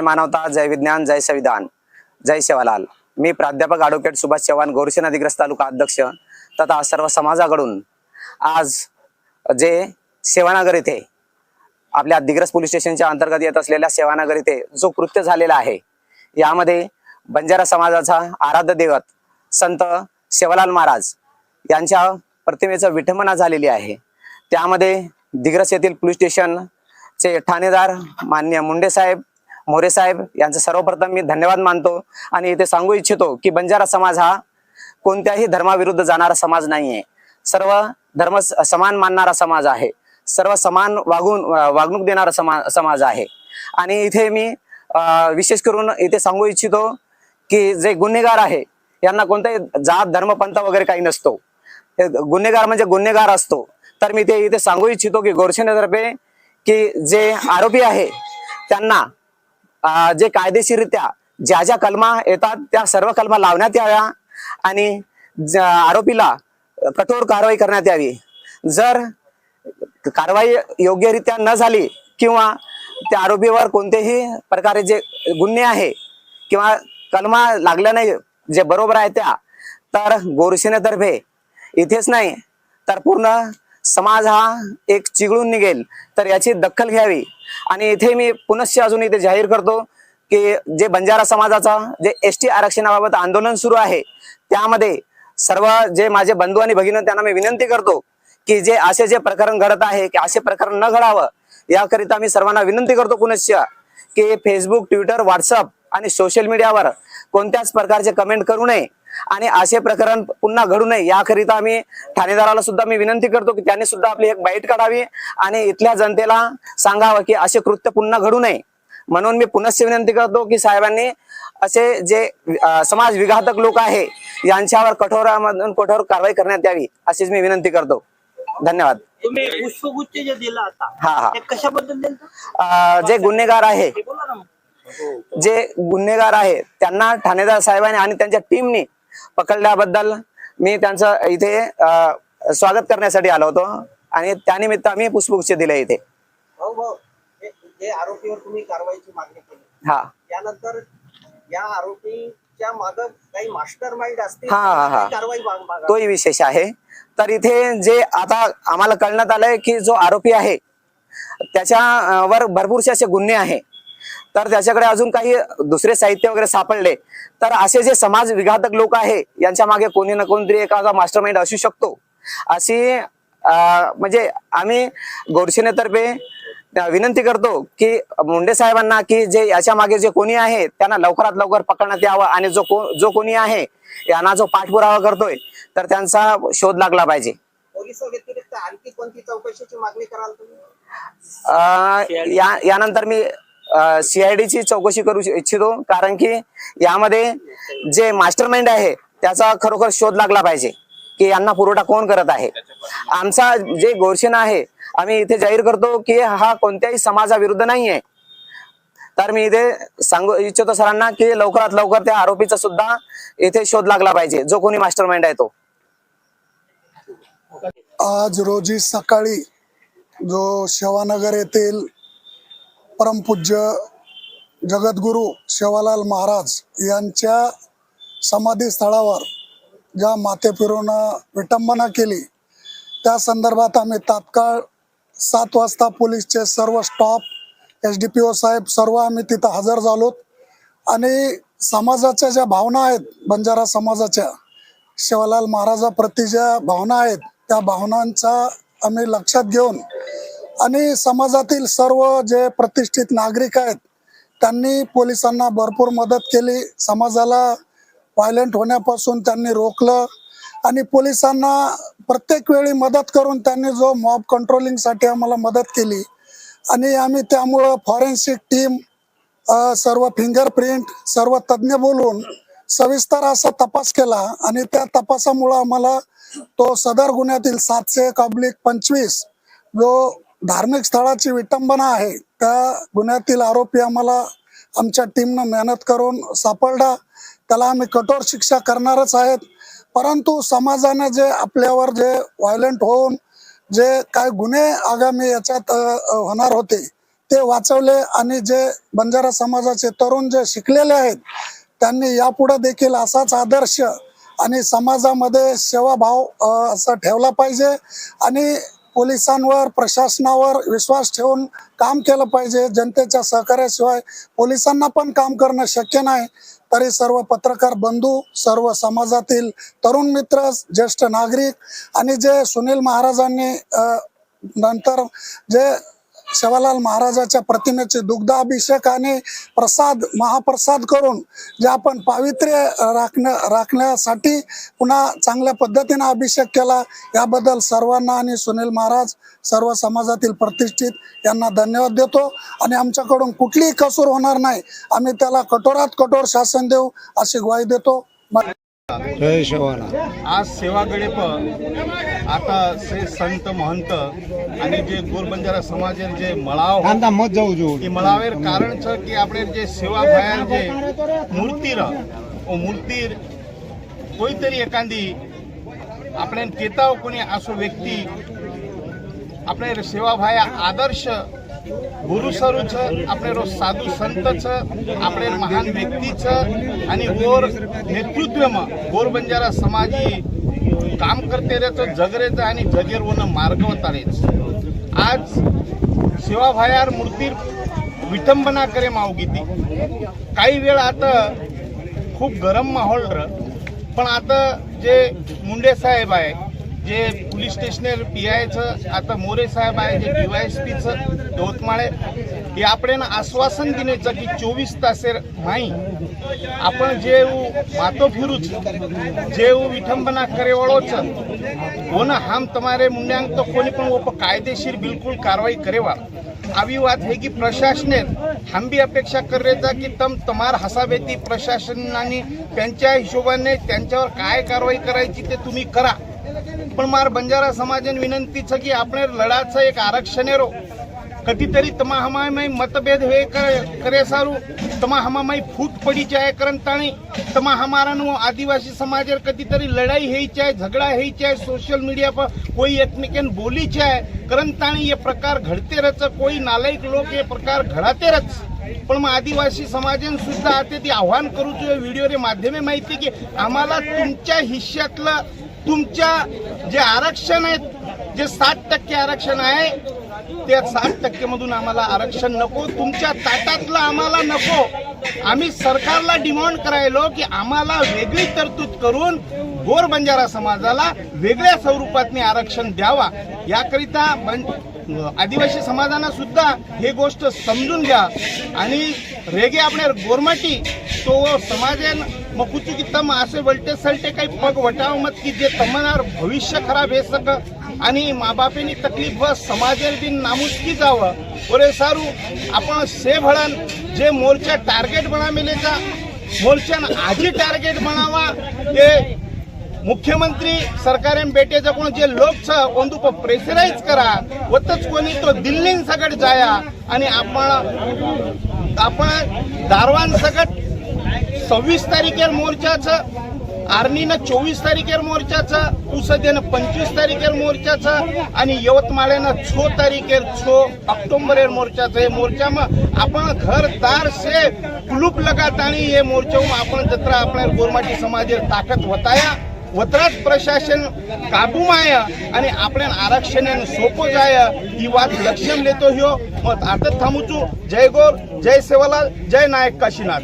जय मानवता जय विज्ञान जय संविधान जय सेवालाल. मी प्राध्यापक ॲडव्होकेट सुभाष चव्हाण गौरसेना अधिग्रस्त तालुका अध्यक्ष तथा सर्व समाजाकडून आज जे सेवानगर येथे आपल्या दिग्रस पोलीस स्टेशनच्या अंतर्गत येत असलेल्या सेवानगर येथे जो कृत्य झालेला आहे यामध्ये बंजारा समाजाचा आराध्य दैवत संत सेवालाल महाराज यांच्या प्रतिमेचं विठंबना झालेली आहे. त्यामध्ये दिग्रस येथील पोलीस स्टेशनचे ठाणेदार मान्य मुंडे साहेब मोरे साहेब यांचं सर्वप्रथम मी धन्यवाद मानतो आणि इथे सांगू इच्छितो की बंजारा समाज हा कोणत्याही धर्माविरुद्ध जाणारा समाज नाहीये. सर्व धर्म समान मानणारा समाज आहे. सर्व समान वागून वागणूक देणारा समा समाज आहे. आणि इथे मी अं, विशेष करून इथे सांगू इच्छितो की जे गुन्हेगार आहे यांना कोणताही जात धर्म पंथ वगैरे काही नसतो. गुन्हेगार म्हणजे गुन्हेगार असतो. तर मी ते इथे सांगू इच्छितो की गोरसेनेतर्फे की जे आरोपी आहे त्यांना जे कायदेशीररित्या ज्या ज्या कलमा येतात त्या सर्व कलमा लावण्यात याव्या आणि ज- आरोपीला कठोर कारवाई करण्यात यावी. जर कारवाई योग्यरित्या न झाली किंवा त्या आरोपीवर कोणतेही प्रकारे जे गुन्हे आहे किंवा कलमा लागल्या नाही जे बरोबर आहे त्या तर गोरसेनेतर्फे इथेच नाही तर पूर्ण समाज हा एक चिघळून निघेल. तर याची दखल घ्यावी. आणि इथे मी पुनश्च अजून इथे जाहीर करतो की जे बंजारा समाजाचा जे एस टी आरक्षणाबाबत आंदोलन सुरू आहे त्यामध्ये सर्व जे माझे बंधू आणि भगिनी त्यांना मी विनंती करतो की जे असे जे प्रकरण घडत आहे की असे प्रकरण न घडावं याकरिता मी सर्वांना विनंती करतो पुनश्च की फेसबुक ट्विटर व्हॉट्सअप आणि सोशल मीडियावर कोणत्याच प्रकारचे कमेंट करू नये. आणि असे प्रकरण पुन्हा घडू नये. याकरिता मी ठाणेदाराला सुद्धा मी विनंती करतो की त्यांनी सुद्धा आपली एक बाईट काढावी आणि इथल्या जनतेला सांगावं की असे कृत्य पुन्हा घडू नये. म्हणून मी पुनश्च विनंती करतो की साहेबांनी असे जे समाज विघातक लोक आहे यांच्यावर कठोरामधून कठोर कारवाई करण्यात यावी अशीच मी विनंती करतो. धन्यवाद. तुम्ही पुष्पगुच्छ जे दिला हा, कशाबद्दल गुन्हेगार आहे. जे गुन्हेगार आहे त्यांना ठाणेदार साहेबांनी आणि त्यांच्या टीमने पकडल्याबद्दल मी त्यांचं इथे स्वागत करण्यासाठी आलो होतो. आणि त्यानिमित्त आम्ही पुष्पगुच्छ दिले इथे. आरोपीवर तुम्ही कारवाईची मागणी केली. हा. त्यानंतर या आरोपीच्या माग काही मास्टर माइंड हा, हा, हा. त्यांना कारवाई तोही विशेष आहे. तर इथे जे आता आम्हाला कळण्यात आलंय की जो आरोपी आहे त्याच्या अं, वर भरपूरसे असे गुन्हे आहे. तर त्याच्याकडे अजून काही दुसरे साहित्य वगैरे सापडले तर असे जे समाज विघातक लोक आहे यांच्या मागे कोणी ना कोणतरी एखादा मास्टर माइंड असू शकतो. अशी म्हणजे आम्ही गोडसेनेतर्फे विनंती करतो की मुंडे साहेबांना की जे याच्या मागे जे कोणी आहे त्यांना लवकरात लवकर पकडण्यात यावं आणि जो को जो कोणी आहे यांना जो पाठपुरावा करतोय तर त्यांचा शोध लागला पाहिजे. पोलीस व्यतिरिक्त आणखी कोणती चौकशीची मागणी कराल तुम्ही? अं, या यानंतर मी सीआयडी ची चौकशी करू इच्छितो कारण की यामध्ये जे मास्टर माइंड आहे त्याचा खरोखर शोध लागला पाहिजे की यांना पुरवठा कोण करत आहे. आमचा जे गोरसेना आहे आम्ही इथे जाहीर करतो की हा कोणत्याही समाजाविरुद्ध नाहीये. तर मी इथे सांगू इच्छितो सरांना की लवकरात लवकर त्या आरोपीचा सुद्धा इथे शोध लागला पाहिजे जो कोणी मास्टर माइंड आहे तो. आज रोजी सकाळी जो शेवानगर येथील परमपूज्य जगद्गुरू शेवालाल महाराज यांच्या समाधी स्थळावर ज्या माते फिरून विटंबना केली त्या संदर्भात आम्ही तात्काळ सात वाजता पोलीसचे सर्व staff S D P O साहेब सर्व आम्ही तिथं हजर झालोत आणि समाजाच्या ज्या भावना आहेत बंजारा समाजाच्या शिवालाल महाराजाप्रती ज्या भावना आहेत त्या भावनांचा आम्ही लक्षात घेऊन आणि समाजातील सर्व जे प्रतिष्ठित नागरिक आहेत त्यांनी पोलिसांना भरपूर मदत केली. समाजाला व्हायलेंट होण्यापासून त्यांनी रोखलं आणि पोलिसांना प्रत्येक वेळी मदत करून त्यांनी जो मॉब कंट्रोलिंगसाठी आम्हाला मदत केली. आणि आम्ही त्यामुळं फॉरेन्सिक टीम सर्व फिंगरप्रिंट सर्व तज्ज्ञ बोलून सविस्तर असा तपास केला आणि त्या तपासामुळं आम्हाला तो सदर गुन्ह्यातील सातशे कब्लिक पंचवीस जो धार्मिक स्थळाची विटंबना आहे. त्या गुन्ह्यातील आरोपी आम्हाला आमच्या टीमनं मेहनत करून सापडला. त्याला आम्ही कठोर शिक्षा करणारच आहेत. परंतु समाजाने जे आपल्यावर जे व्हायलंट होऊन जे काय गुन्हे आगामी याच्यात होणार होते ते वाचवले आणि जे बंजारा समाजाचे तरुण जे शिकलेले आहेत त्यांनी यापुढे देखील असाच आदर्श आणि समाजामध्ये सेवाभाव असा ठेवला पाहिजे. आणि पोलिसांवर प्रशासनावर विश्वास ठेवून काम केलं पाहिजे. जनतेच्या सहकार्याशिवाय पोलिसांना पण काम करणं शक्य नाही. तरी सर्व पत्रकार बंधू सर्व समाजातील तरुण मित्र ज्येष्ठ नागरिक आणि जे सुनील महाराजांनी नंतर जे सेवालाल महाराजाच्या प्रतिमेचे दुग्धाभिषेक आणि प्रसाद महाप्रसाद करून जे आपण पावित्र्य राखण्या राखण्यासाठी पुन्हा चांगल्या पद्धतीने अभिषेक केला याबद्दल सर्वांना आणि सुनील महाराज सर्व समाजातील प्रतिष्ठित यांना धन्यवाद देतो. आणि आमच्याकडून कुठलीही कसूर होणार नाही. आम्ही त्याला कठोरात कठोर शासन देऊ अशी ग्वाही देतो. जय शेवाला आज सेवा गळेप आता से संत महंत आणि जे गोरबंजारा समाज जे मळाव कांदा मत जाऊ जो એ મળાવેર કારણ છે કે આપણે જે સેવા ભયા જે મૂર્તિ ર ઓ મૂર્તિ કોઈ તરી એકાંદી આપણે કેતાઓ કોની આસો વ્યક્તિ આપણે સેવા ભાયા આદર્શ ગુરુ સરું છે આપણે રો સાધુ સંત છે આપણે મહાન વ્યક્તિ છે અને ઓર નેતૃત્વમાં ગોરબંજારા સમાજી काम करते રહેતો जगरेचं आणि जगेर वन मार्ग होतारेच आज सेवा भायार मूर्तीर विटंबना करे मावगी ती काही वेळ आता खूप गरम माहोल र पण आता जे मुंडे साहेब आहे जे पोलीस स्टेशनर पी आयचं आता मोरे साहेब आहे जे डीवायएसपीचं यवतमाळे हे आपण आश्वासन दिण्याचं की चोवीस तासेर माई आपण जे मातो फिरूच जे विठंबना करे वळोच हो ना हम तुम्हारे मुंड्यांक तो कोणी पण वो कायदेशीर बिलकुल कारवाई करेवा આવી વાત है की प्रशासने हम भी अपेक्षा कर रहे था की तम तमार हसाबेती प्रशासनाने त्यांच्या हिशोबाने त्यांच्यावर काय कारवाई करायची ते तुम्ही करा પણ માર બંજારા સમાજને વિનંતી છે કે આપણે લડાત છે એક આરક્ષણેરો કટીતરી તમા હમાય મતભેદ હે કરે સારું તમા હમામાં ફૂટ પડી જાય કરન તાણી તમા હમારાનું આદિવાસી સમાજ કટીતરી લડાઈ હે ચાહે ઝઘડા હે ચાહે સોશિયલ મીડિયા પર કોઈ એકમેકન બોલી ચાહે કરન તાણી એ પ્રકાર ઘડતે રચ કોઈ નાલાયક લોક એ પ્રકાર ઘડાતે રચ पण मग आदिवासी समाजाने सुद्धा आता ते आव्हान करूचं व्हिडिओ रे माध्यमे माहिती की आम्हाला तुमच्या हिश्श्यातलं तुमच्या जे आरक्षण आहे जे साठ टक्के आरक्षण आहे त्या साठ टक्के मधून आम्हाला आरक्षण नको तुमच्या ताटातलं आम्हाला नको. आम्ही सरकारला डिमांड करायलो की आम्हाला वेगळी तरतूद करून गोर बंजारा समाजाला वेगळ्या स्वरूपात आरक्षण द्यावा. याकरिता आदिवासी समाजानं सुद्धा हे गोष्ट समजून घ्या. आणि रेगे आपल्या गोरमाटी तो समाजान मग कुचू की तम असे वलटे सलटे काही पग वटाव मत की जे तमनार भविष्य खराब हे सगळं आणि माबापेनी तकलीफ व समाजेल बिन नामुष्की जावं. बरे सारू आपण से भळन जे मोर्चा टार्गेट बना मेलेचा मोर्चान आजी टार्गेट बनावा ते ಮುಖ್ಯಮಂತ್ರಿ ಸರ್ಕಾರೇನ್ ಬೇಟೆಜಾಕೊಂಡು ಲೋಕ್ ಒಂದು ಪ್ರೆಷರೈಸ್ ಕರಾ ಒತ್ತच कोणी तो दिल्लीन सकट जाया आणि आपण आपण दारवान सकट सव्वीस तारखेर मोर्चाचं आर्मीनं चोवीस तारखेर मोर्चाचं न पंचवीस तारखेर मोर्चाचं आणि यवतमाळ्यानं छो तारखेर छो ऑक्टोबरेर मोर्चाचं. मोर्चा मोर्चामं आपण घर दार से कुलूप लगात आणि हे मोर्चाऊ आपण जत्रा आपल्या गोरमाटी समाज समाजेर ताकद वताया. वत्रास प्रशासन काबू माया आणि आपल्या आरक्षण सोपो जाय ही वाद लक्षण देतो हो मग आता थांबूचू जय गोर जय सेवाला जय नायक काशीनाथ.